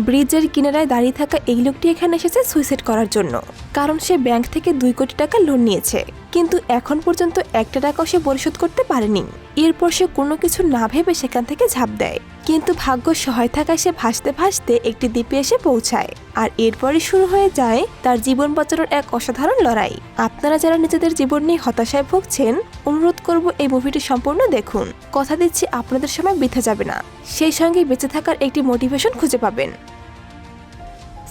ব্রিজের কিনারায় দাঁড়িয়ে থাকা এই লোকটি এখানে এসেছে সুইসাইড করার জন্য, কারণ সে ব্যাংক থেকে দুই কোটি টাকা লোন নিয়েছে। কিন্তু এখন পর্যন্ত একটা টাকাও সে পরিশোধ করতে পারেনি। এরপর সে কোনো কিছু না ভেবে সেখান থেকে ঝাঁপ দেয়। কিন্তু ভাগ্য সহায় থাকায় সে ভাসতে ভাসতে একটি দ্বীপে এসে পৌঁছায়। আর এরপরে শুরু হয়ে যায় তার জীবন বাঁচানোর এক অসাধারণ লড়াই। আপনারা যারা নিজেদের জীবন নিয়ে হতাশায় ভুগছেন, অনুরোধ করব এই মুভিটি সম্পূর্ণ দেখুন। কথা দিচ্ছি আপনাদের সময় বৃথা যাবে না। সেই সঙ্গে বেঁচে থাকার একটি মোটিভেশন খুঁজে পাবেন।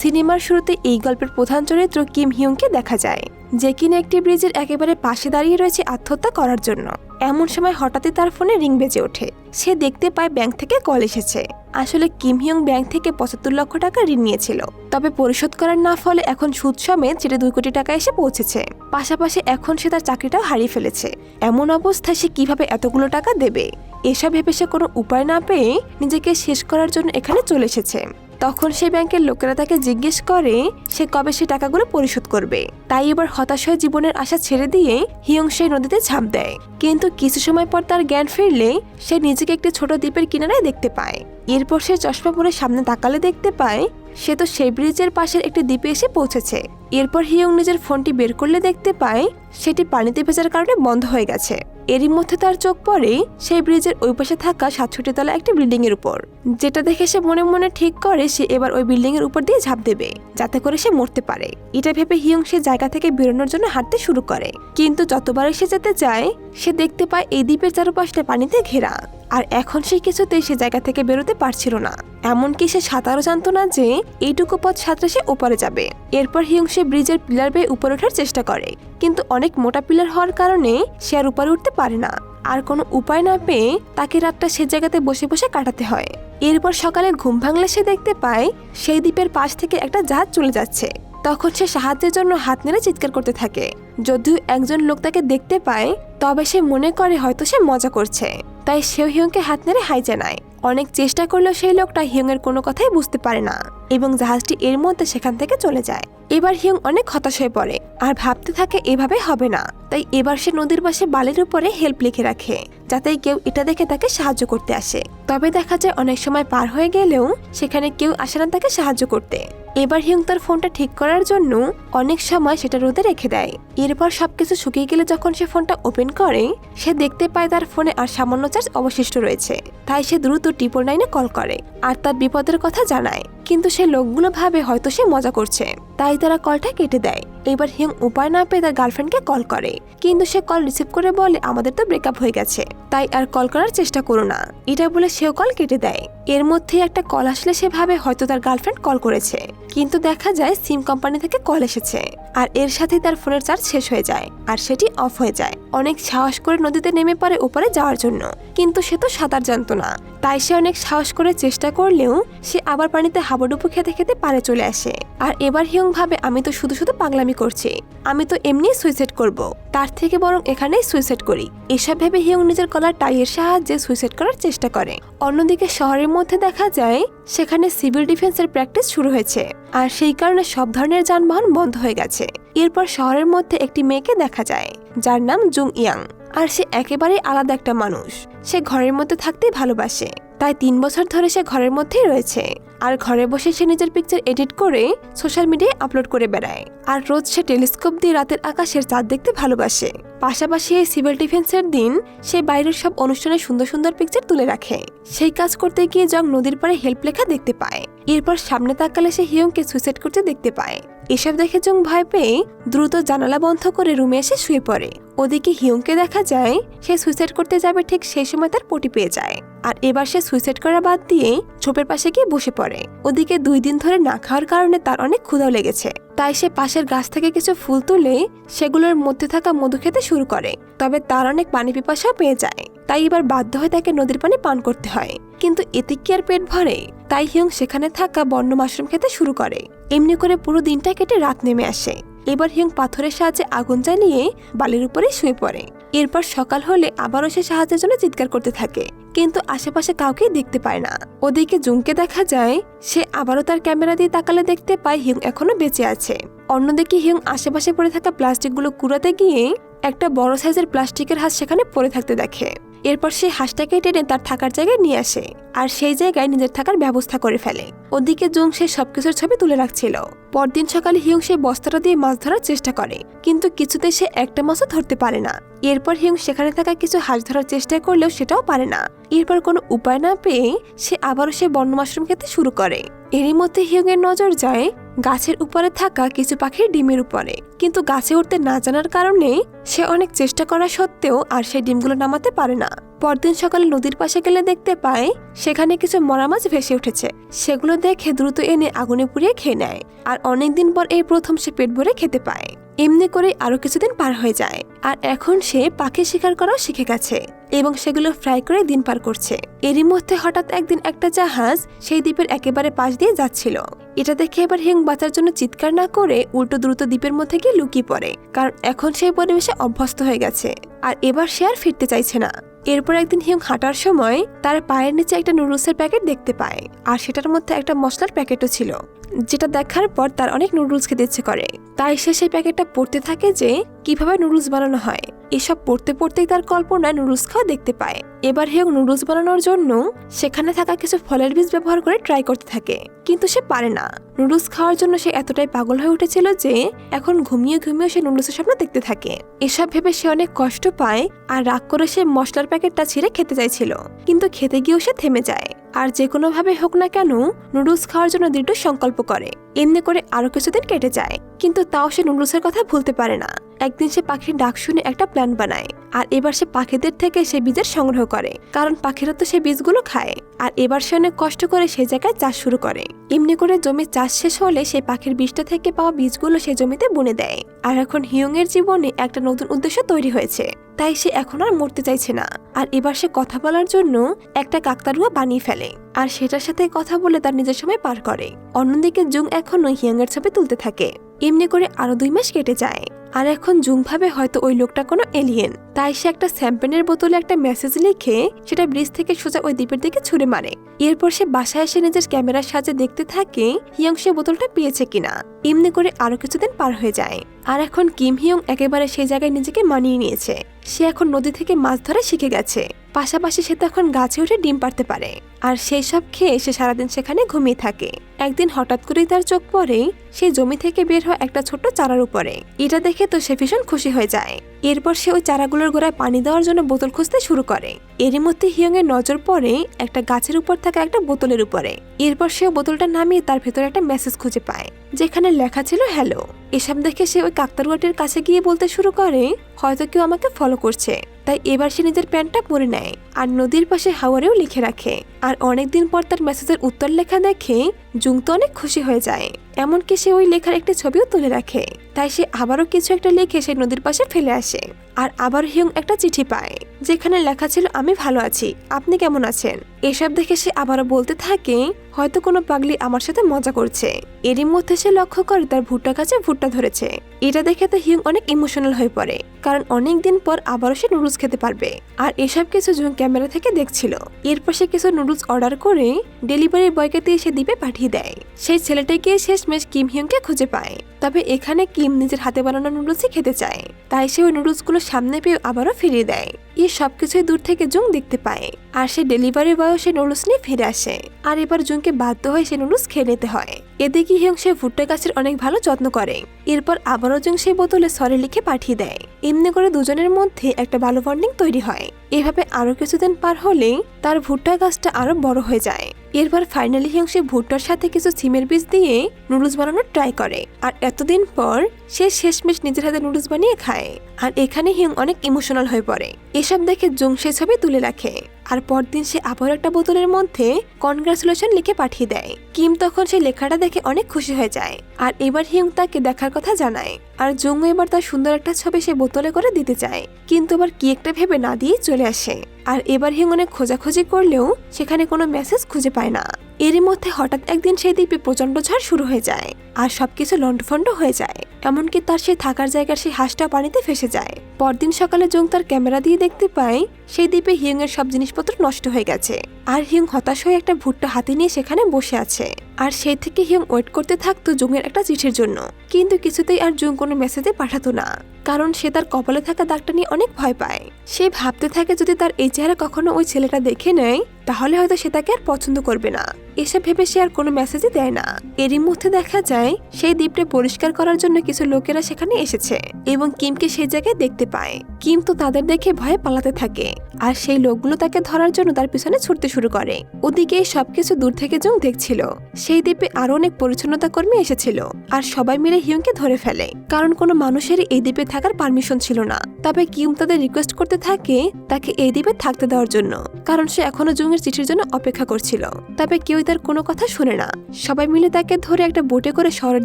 সিনেমার শুরুতে এই গল্পের প্রধান চরিত্র কিম হিউংকে দেখা যায়। যে কিনা একটি ব্রিজের একেবারে পাশে দাঁড়িয়ে রয়েছে আত্মহত্যা করার জন্য। এমন সময় হঠাৎই তার ফোনে রিং বেজে ওঠে। সে দেখতে পায় ব্যাংক থেকে কল এসেছে। আসলে কিম হিউং ব্যাংক থেকে পঁচাত্তর লক্ষ টাকা ঋণ নিয়েছিল। তবে পরিশোধ করার না ফলে এখন সুদ সমেত সেটা দুই কোটি টাকা এসে পৌঁছেছে। পাশাপাশি এখন সে তার চাকরিটাও হারিয়ে ফেলেছে। এমন অবস্থায় সে কীভাবে এতগুলো টাকা দেবে? এসব ভেবে সে কোনো উপায় না পেয়ে নিজেকে শেষ করার জন্য এখানে চলে এসেছে। তখন সেই ব্যাংকের লোকেরা তাকে জিজ্ঞেস করে, সে কবে সে টাকাগুলো পরিশোধ করবে? তাই এবার হতাশ হয়ে জীবনের আশা ছেড়ে দিয়ে হিয়ং সেই নদীতে ঝাঁপ দেয়। কিন্তু কিছু সময় পর তার জ্ঞান ফিরলে, সে নিজেকে একটি ছোট দ্বীপের কিনারায় দেখতে পায়। এরপর সে চশমা পরে সামনে তাকালে দেখতে পায়, সে তো সেই ব্রিজের পাশের একটি দ্বীপে এসে পৌঁছেছে। এরপর হিয়ং নিজের ফোনটি বের করলে দেখতে পায়, সেটি পানিতে ভেজার কারণে বন্ধ হয়ে গেছে। এরই মধ্যে তার চোখ পড়ে সেই ব্রিজের ওই পাশে থাকা সাতষট্টি তলা একটি বিল্ডিং এর উপর। যেটা দেখে সে মনে মনে ঠিক করে সে এবার ওই বিল্ডিং এর উপর দিয়ে ঝাঁপ দেবে, যাতে করে সে মরতে পারে। এটা ভেবে হিয়ং সে জায়গা থেকে বেরোনোর জন্য হাঁটতে শুরু করে। কিন্তু যতবার সে যেতে চায়, সে দেখতে পায় এই দ্বীপের চারপাশটা পানিতে ঘেরা। আর এখন সে কিছুতেই সে জায়গা থেকে বেরোতে পারছিল না। এমনকি সে সাঁতারও জানতো না যে এইটুকু পথ সাঁতরে সে উপরে যাবে। এরপর হিয়ং সে ব্রিজের পিলার বেয়ে উপরে ওঠার চেষ্টা করে। কিন্তু অনেক মোটা পিলার হওয়ার কারণে সে আর উপরে উঠতে পারে না। আর কোনো উপায় না পেয়ে তাকে রাতটা সে জায়গাতে বসে বসে কাটাতে হয়। এরপর সকালে ঘুম ভাঙলে সে দেখতে পায়, সেই দ্বীপের পাশ থেকে একটা জাহাজ চলে যাচ্ছে। তখন সে সাহায্যের জন্য হাত নেড়ে চিৎকার করতে থাকে। যদিও একজন লোক তাকে দেখতে পায়, তবে সে মনে করে হয়তো সে মজা করছে। তাই সেও হিয়ংকে হাত নেড়ে হাই জানায়। অনেক চেষ্টা করলেও সেই লোকটা হিয়ংয়ের কোনো কথাই বুঝতে পারে না এবং জাহাজটি এর মধ্যে সেখান থেকে চলে যায়। এবার হিয়ং অনেক হতাশ হয়ে পড়ে, আর ভাবতে থাকে এভাবে হবে না। তাই এবার সে নদীর পাশে বালির উপরে হেল্প লিখে রাখে, যাতে কেউ এটা দেখে তাকে সাহায্য করতে আসে। তবে দেখা যায় অনেক সময় পার হয়ে গেলেও সেখানে কেউ আসে না তাকে সাহায্য করতে। এবার হিয়ং তার ফোনটা ঠিক করার জন্য অনেক সময় সেটা রোদে রেখে দেয়। এরপর সবকিছু শুকিয়ে গেলে যখন সে ফোনটা ওপেন করে, সে দেখতে পায় তার ফোনে আর সামান্য চার্জ অবশিষ্ট রয়েছে। তাই সে দ্রুত ট্রিপল নাইনে কল করে আর তার বিপদের কথা জানায়। কিন্তু সে লোকগুলো ভাবে হয়তো সে মজা করছে, তাই তারা কলটা কেটে দেয়। এবার হিয়ং উপায় না পেয়ে তার গার্লফ্রেন্ডকে কল করে। কিন্তু সে কল রিসিভ করে বলে, আমাদের তো ব্রেকআপ হয়ে গেছে। তাই আর কল করার চেষ্টা করো না। এটা বলে সেও কল কেটে দেয়। এর মধ্যেই একটা কল আসলে সে ভাবে হয়তো তার গার্লফ্রেন্ড কল করেছে। কিন্তু দেখা যায় সিম কোম্পানি থেকে কল এসেছে। আর এর সাথে তার ফোনের চার্জ শেষ হয়ে যায় আর সেটি অফ হয়ে যায়। অনেক সাহস করে নদীতে নেমে পড়ে ওপারে যাওয়ার জন্য। কিন্তু সে তো সাঁতার জানতো না। তাই সে অনেক সাহস করে চেষ্টা করলেও সে আবার পানিতে হাবুডুবু খেতে খেতে পারে চলে আসে। আর এবার হিয়ং ভাবে আমি তো শুধু শুধু পাগলামি করছি। আমি তো এমনি সুইসাইড করব। তার থেকে বরং এখানেই সুইসাইড করি। এসব ভেবে হিয়ং নিজের কলার টাইয়ের সাহায্যে সুইসাইড করার চেষ্টা করে। অন্যদিকে শহরের মধ্যে দেখা যায়, সেখানে সিভিল ডিফেন্সের প্র্যাকটিস শুরু হয়েছে, আর সেই কারণে সব ধরনের যানবাহন বন্ধ হয়ে গেছে। এরপর শহরের মধ্যে একটি মেয়েকে দেখা যায়, যার নাম জুং ইয়াং। আর সে একেবারেই আলাদা একটা মানুষ। সে ঘরের মধ্যে থাকতেই ভালোবাসে। তাই তিন বছর ধরে সে ঘরের মধ্যেই রয়েছে। আর ঘরে বসে সে নিজের পিকচার এডিট করে সোশ্যাল মিডিয়ায় আপলোড করে বেড়ায়। আর রোজ সে টেলিস্কোপ দিয়ে রাতের আকাশের চাঁদ দেখতে ভালোবাসে। পাশাপাশি এই সিভিল ডিফেন্সের দিন সে বাইরের সব অনুষ্ঠানে সুন্দর সুন্দর পিকচার তুলে রাখে। সেই কাজ করতে গিয়ে জং নদীর পাড়ে হেল্প লেখা দেখতে পায়। এরপর সামনে তাকালে সে হিয়ংকে সুইসাইড করতে দেখতে পায়। এসব দেখে জং ভয় পেয়ে দ্রুত জানালা বন্ধ করে রুমে এসে শুয়ে পড়ে। ওদিকে হিয়ংকে দেখা যায়, সে সুইসাইড করতে যাবে ঠিক সেই সময় তার পটি পেয়ে যায়। আর এবার সে সুইসাইড করা বাদ দিয়ে ঝোপের পাশে গিয়ে বসে পড়ে। ওদিকে দুই দিন ধরে না খাওয়ার কারণে তার অনেক ক্ষুধাও লেগেছে। তাই সে পাশের গাছ থেকে কিছু ফুল তুলে সেগুলোর মধ্যে থাকা মধু খেতে শুরু করে। তবে তার অনেক পানি পিপাসাও পেয়ে যায়। তাই এবার বাধ্য হয়ে তাকে নদীর পানি পান করতে হয়। কিন্তু এতে কি আর পেট ভরে? তাই হিয়ং সেখানে থাকা বন্য মাশরুম খেতে শুরু করে। এমনি করে পুরো দিনটা কেটে রাত নেমে আসে। এবার হিয়ং পাথরের সাহায্যে আগুন জ্বালিয়ে বালির উপরে শুয়ে পড়ে। এরপর সকাল হলে আবারও সে সাহায্যের জন্য চিৎকার করতে থাকে। কিন্তু আশেপাশে কাউকেই দেখতে পায় না। ওদিকে জুমকে দেখা যায়, সে আবারও তার ক্যামেরা দিয়ে তাকালে দেখতে পায় হিয়ং এখনও বেঁচে আছে। অন্যদিকে হিউং আশেপাশে পড়ে থাকা প্লাস্টিকগুলো কুড়াতে গিয়ে একটা বড় সাইজের প্লাস্টিকের হাত সেখানে পড়ে থাকতে দেখে। এরপর সে হাঁসটাকে টেনে তার থাকার জায়গায় নিয়ে আসে আর সেই জায়গায় নিজের থাকার ব্যবস্থা করে ফেলে। ওদিকে জুং সে সবকিছুর ছবি তুলে রাখছিল। পরদিন সকালে হিউং সে বস্তাটা দিয়ে মাছ ধরার চেষ্টা করে, কিন্তু কিছুতে সে একটা মাছও ধরতে পারে না। এরপর হিউং সেখানে থাকা কিছু হাঁস ধরার চেষ্টা করলেও সেটাও পারে না। এরপর কোনো উপায় না পেয়ে সে আবারও সে বন্য মাশরুম খেতে শুরু করে। এরই মধ্যে হিউং এর নজর যায় গাছের উপরে থাকা কিছু পাখির ডিমের উপরে। কিন্তু গাছে উঠতে না জানার কারণে সে অনেক চেষ্টা করা সত্ত্বেও আর সেই ডিমগুলো নামাতে পারে না। পরদিন সকালে নদীর পাশে গেলে দেখতে পায় সেখানে কিছু মরা মাছ ভেসে উঠেছে। সেগুলো দেখে দ্রুত এনে আগুনে পুড়িয়ে খেয়ে নেয়। আর অনেকদিন পর এই প্রথম সে পেট ভরে খেতে পায়। এমনি করে আরও কিছুদিন পার হয়ে যায়। আর এখন সে পাখি শিকার করাও শিখে গেছে এবং সেগুলো ফ্রাই করে দিন পার করছে। এরই মধ্যে হঠাৎ একদিন একটা জাহাজ সেই দ্বীপের একেবারে পাশ দিয়ে যাচ্ছিল। এটা দেখে এবার হিং বাঁচার জন্য চিৎকার না করে উল্টো দ্রুত দ্বীপের মধ্যে গিয়ে লুকিয়ে পড়ে। কারণ এখন সেই পরিবেশে অভ্যস্ত হয়ে গেছে। আর এবার সে আর ফিরতে চাইছে না। এরপর একদিন হিউং হাঁটার সময় তার পায়ের নিচে একটা নুডলসের প্যাকেট দেখতে পায়, আর সেটার মধ্যে একটা মশলার প্যাকেটও ছিল। যেটা দেখার পর তার অনেক নুডলস খেতে ইচ্ছে করে। তাই সে সেই প্যাকেটটা পড়তে থাকে যে, কীভাবে নুডলস বানানো হয়। এসব পড়তে পড়তেই তার কল্পনায় নুডলস খাওয়া দেখতে পায়। এবার হেউ নুডলস বানানোর জন্য সেখানে থাকা কিছু ফলের বীজ ব্যবহার করে ট্রাই করতে থাকে। কিন্তু সে পারে না। নুডলস খাওয়ার জন্য সে এতটাই পাগল হয়ে উঠেছিল যে, এখন ঘুমিয়ে ঘুমিয়ে সে নুডলসের স্বপ্ন দেখতে থাকে। এসব ভেবে সে অনেক কষ্ট পায় আর রাগ করে সে মশলার প্যাকেটটা ছিঁড়ে খেতে চাইছিল। কিন্তু খেতে গিয়েও সে থেমে যায়। আর যে কোনোভাবে হোক না কেন নুডলস খাওয়ার জন্য দৃঢ় সংকল্প করে। এমনি করে আরও কিছুদিন কেটে যায়। কিন্তু তাও সে নুডলসের কথা ভুলতে পারে না। একদিন সে পাখির ডাক শুনে একটা প্ল্যান বানায়, আর এবার সে পাখিদের থেকে সে বীজের সংগ্রহ করে, কারণ পাখিরা তো সে বীজগুলো খায়। আর এবার সে অনেক কষ্ট করে সেই জায়গায় চাষ শুরু করে। এমনি করে জমির চাষ শেষ হলে সে পাখির বীজটা থেকে পাওয়া বীজগুলো সে জমিতে বুনে দেয়। আর এখন হিয়ং এর জীবনে একটা নতুন উদ্দেশ্য তৈরি হয়েছে। তাই সে এখন আর মরতে চাইছে না। আর এবার সে কথা বলার জন্য একটা কাকতারুয়া বানিয়ে ফেলে। আর সেটার সাথে কথা বলে তার নিজের সময় পার করে। অন্যদিকে জুং এখনও হিয়াঙ্গের ছবি তুলতে থাকে। এমনি করে আরও দুই মাস কেটে যায়। আর এখন জুং ভাবে হয়তো ওই লোকটা কোনো এলিয়েন তাই সে একটা স্যাম্পেনের বোতলে একটা মেসেজ লিখে সেটা ব্রিজ থেকে সোজা ওই দ্বীপের দিকে ছুড়ে মারে। এরপর সে বাসায় এসে নিজের ক্যামেরার সাহায্যে দেখতে থাকে হিয়ং সে বোতলটা পেয়েছে কিনা। এমনি করে আরও কিছুদিন পার হয়ে যায়। আর এখন কিম হিয়ং একেবারে সেই জায়গায় নিজেকে মানিয়ে নিয়েছে। সে এখন নদী থেকে মাছ ধরা শিখে গেছে। পাশাপাশি সে তো এখন গাছে উঠে ডিম পারতে পারে। আর সেই সব খেয়ে সে সারাদিন সেখানে ঘুমিয়ে থাকে। একদিন হঠাৎ করেই তার চোখ পড়ে, সে জমি থেকে বের হওয়া একটা ছোট্ট চারার উপরে। এটা দেখে তো সে ভীষণ খুশি হয়ে যায়। এরপর সে ওই চারাগুলোর গোড়ায় পানি দেওয়ার জন্য বোতল খুঁজতে শুরু করে। এরই মধ্যে হিয়ং এর নজর পড়ে একটা গাছের উপর থাকা একটা বোতলের উপরে। এরপর সে বোতলটা নামিয়ে তার ভেতরে একটা মেসেজ খুঁজে পায়, যেখানে লেখা ছিল হ্যালো এসব দেখে সে ওই কাকতারুয়াটির কাছে গিয়ে বলতে শুরু করে, হয়তো কেউ আমাকে ফলো করছে। তাই এবার সে নিজের প্যান্টটা পরে নেয় আর নদীর পাশে হাওয়ারেও লিখে রাখে। আর অনেকদিন পর তার মেসেজের উত্তর লেখা দেখে জুং তো অনেক খুশি হয়ে যায়। এমনকি সে ওই লেখার একটি ছবিও তুলে রাখে। তাই সে আবারও কিছু একটা লিখে সে নদীর পাশে ফেলে আসে। আর আবার হিয়ং একটা চিঠি পায়, যেখানে লেখা ছিল, আমি ভালো আছি, আপনি কেমন আছেন? এসব দেখে সে আবারও বলতে থাকে, হয়তো কোনো পাগলি আমার সাথে মজা করছে। এরই মধ্যে সে লক্ষ্য করে তার ভুট্টা গাছে ভুট্টা ধরেছে। এটা দেখে তো হিয়ং অনেক ইমোশনাল হয়ে পড়ে, কারণ অনেক দিন পর আবারও সে নুডলস খেতে পারবে। আর এসব কিছু জুং ক্যামেরা থেকে দেখছিল, এরপর সে কিছু নুডলস অর্ডার করে ডেলিভারি বয়কে দিয়ে সে দ্বীপে পাঠিয়ে দেয়। সেই ছেলেটাকে শেষমেশ কিম হিয়ংকে খুঁজে পায়। তবে এখানে কিম নিজের হাতে বানানো নুডলসই খেতে চায়। তাই সে ওই নুডলসগুলো সামনে পেয়ে আবারও ফিরিয়ে দেয়। এই সবকিছুই দূর থেকে জুং দেখতে পায়। আর সে ডেলিভারি বয় সে নুডলস নিয়ে ফিরে আসে। আর এবার জুংকে বাধ্য হয়ে সে নুডলস খেয়ে নিতে হয়। এদিকে হিয়ং সে ভুট্টা গাছের অনেক ভালো যত্ন করে। এরপর আবারও জুং সেই বোতলে সরে লিখে পাঠিয়ে দেয়। এমনি করে দুজনের মধ্যে একটা ভালো বন্ডিং তৈরি হয়। এভাবে আরও কিছুদিন পার হলে তার ভুট্টা গাছটা আরও বড় হয়ে যায়। এরপর ফাইনালি হিয়ং সে ভুট্টার সাথে কিছু সিমের বীজ দিয়ে নুডলস বানানোর ট্রাই করে। আর এতদিন পর সে শেষমেশ নিজের হাতে নুডলস বানিয়ে খায়। আর এখানে হিয়ং অনেক ইমোশনাল হয়ে পড়ে। এসব দেখে জুং সে ছবি তুলে রাখে। আর পরদিন সে আবার একটা বোতলের মধ্যে কনগ্রাচুলেশন লিখে পাঠিয়ে দেয়। কিম তখন সেই লেখাটা দেখে অনেক খুশি হয়ে যায়। আর এবার হিয়ং তাকে দেখার কথা জানায়। আর জুং এবার তার সুন্দর একটা ছবি সে বোতলে করে দিতে চায়। কিন্তু আবার কি একটা ভেবে না দিয়ে চলে আসে। আর এবার হিয়ং অনেক খোঁজাখুঁজি করলেও সেখানে কোনো মেসেজ খুঁজে পায় না। এরই মধ্যে হঠাৎ একদিন সেই দ্বীপে প্রচণ্ড ঝড় শুরু হয়ে যায়। আর সবকিছু লন্ডফন্ড হয়ে যায়। এমনকি তার সেই থাকার জায়গার সেই হাঁসটা পানিতে ফেসে যায়। পরদিন সকালে জং তার ক্যামেরা দিয়ে দেখতে পায়, সেই দ্বীপে হিয়ং এর সব জিনিসপত্র নষ্ট হয়ে গেছে। আর হিয়ং হতাশ হয়ে একটা ভুট্টা হাতে নিয়ে সেখানে বসে আছে। আর সেই থেকে হিয়ং ওয়েট করতে থাকতো জুংয়ের একটা চিঠির জন্য। কিন্তু কিছুতেই আর জুং কোনো মেসেজে পাঠাতো না। কারণ সে তার কপালে থাকা দাগটা নিয়ে অনেক ভয় পায়। সে ভাবতে থাকে যদি তার এই চেহারা কখনো ওই ছেলেটা দেখে নেয়, তাহলে হয়তো সে তাকে আর পছন্দ করবে না। এসব ভেবে সে আর কোনো মেসেজই দেয় না। এরই মধ্যে দেখা যায়, সেই দ্বীপটা পরিষ্কার করার জন্য কিছু লোকেরা সেখানে এসেছে এবং কিমকে সেই জায়গায় দেখতে পায়। কিম তো তাদের দেখে ভয়ে পালাতে থাকে আর সেই লোকগুলো তাকে ধরার জন্য তার পিছনে ছুটতে শুরু করে। ওদিকে সবকিছু দূর থেকে জং দেখছিল। সেই দ্বীপে আরও অনেক পরিচ্ছন্নতা কর্মী এসেছিল আর সবাই মিলে হিউংকে ধরে ফেলে। কারণ কোনো মানুষের এই দ্বীপে থাকার পারমিশন ছিল না। তবে কিম তাদের রিকোয়েস্ট করতে থাকে তাকে এই দ্বীপে থাকতে দেওয়ার জন্য। কারণ সে এখনও জুংয়ের চিঠির জন্য অপেক্ষা করছিল। তবে কেউ তার কোনো কথা শুনে না। সবাই মিলে তাকে ধরে একটা বোটে করে শহরের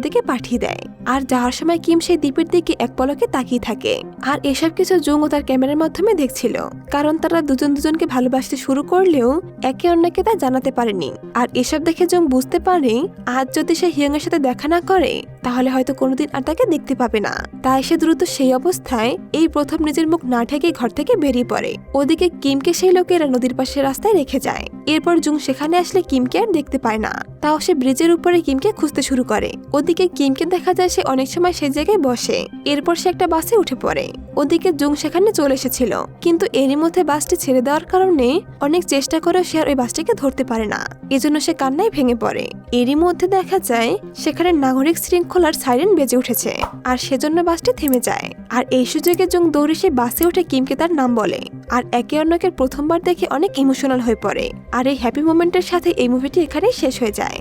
দিকে পাঠিয়ে দেয়। আর যাওয়ার সময় কিম সেই দ্বীপের দিকে এক পলকে তাকিয়ে থাকে। আর এসব কিছু জুং ও তার ক্যামেরার মাধ্যমে দেখছিল। কারণ তারা দুজন দুজনকে ভালোবাসতে শুরু করলেও একে অন্যকে তা জানাতে পারেনি। আর এসব দেখে জং বুঝতে পারে, আজ যদি সে হিয়ং এর সাথে দেখা না করে, তাহলে হয়তো কোনোদিন আর তাকে দেখতে পাবে না। তাই সে দ্রুত সেই অবস্থায় এই প্রথম নিজের মুখ না ঠেকে ঘর থেকে বেরিয়ে পড়ে। ওদিকে কিমকে সেই লোকেরা নদীর পাশে রাস্তায় রেখে যায়। এরপর জুং সেখানে আসলে কিমকে আর দেখতে পায় না। তাও সে ব্রিজের উপরে কিমকে খুঁজতে শুরু করে। ওদিকে কিমকে দেখা যায় সে অনেক সময় সেই জায়গায় বসে। এরপর সে একটা বাসে উঠে পড়ে। ওদিকে জুং সেখানে চলে এসেছিল। কিন্তু এরই মধ্যে বাসটি ছেড়ে দেওয়ার কারণে অনেক চেষ্টা করেও সে আর ওই বাসটিকে ধরতে পারে না। এজন্য সে কান্নায় ভেঙে পড়ে। এরই মধ্যে দেখা যায় সেখানে নাগরিক শৃঙ্খলার সাইরেন বেজে উঠেছে। আর সেজন্য বাসটি থেমে যায়। আর এই সুযোগে জং দৌড়ে সে বাসে উঠে কিমকে তার নাম বলে। আর একে অন্যকে প্রথমবার দেখে অনেক ইমোশনাল হয়ে পড়ে। আর এই হ্যাপি মোমেন্টের সাথে এই মুভিটি এখানেই শেষ হয়ে যায়।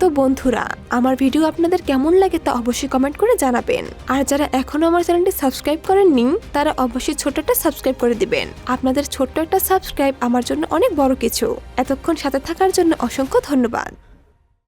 তো বন্ধুরা, আমার ভিডিও আপনাদের কেমন লাগে তা অবশ্যই কমেন্ট করে জানাবেন। আর যারা এখনও আমার চ্যানেলটি সাবস্ক্রাইব করেননি, তারা অবশ্যই ছোট্ট একটা সাবস্ক্রাইব করে দিবেন। আপনাদের ছোট্ট একটা সাবস্ক্রাইব আমার জন্য অনেক বড় কিছু। এতক্ষণ সাথে থাকার জন্য অসংখ্য ধন্যবাদ।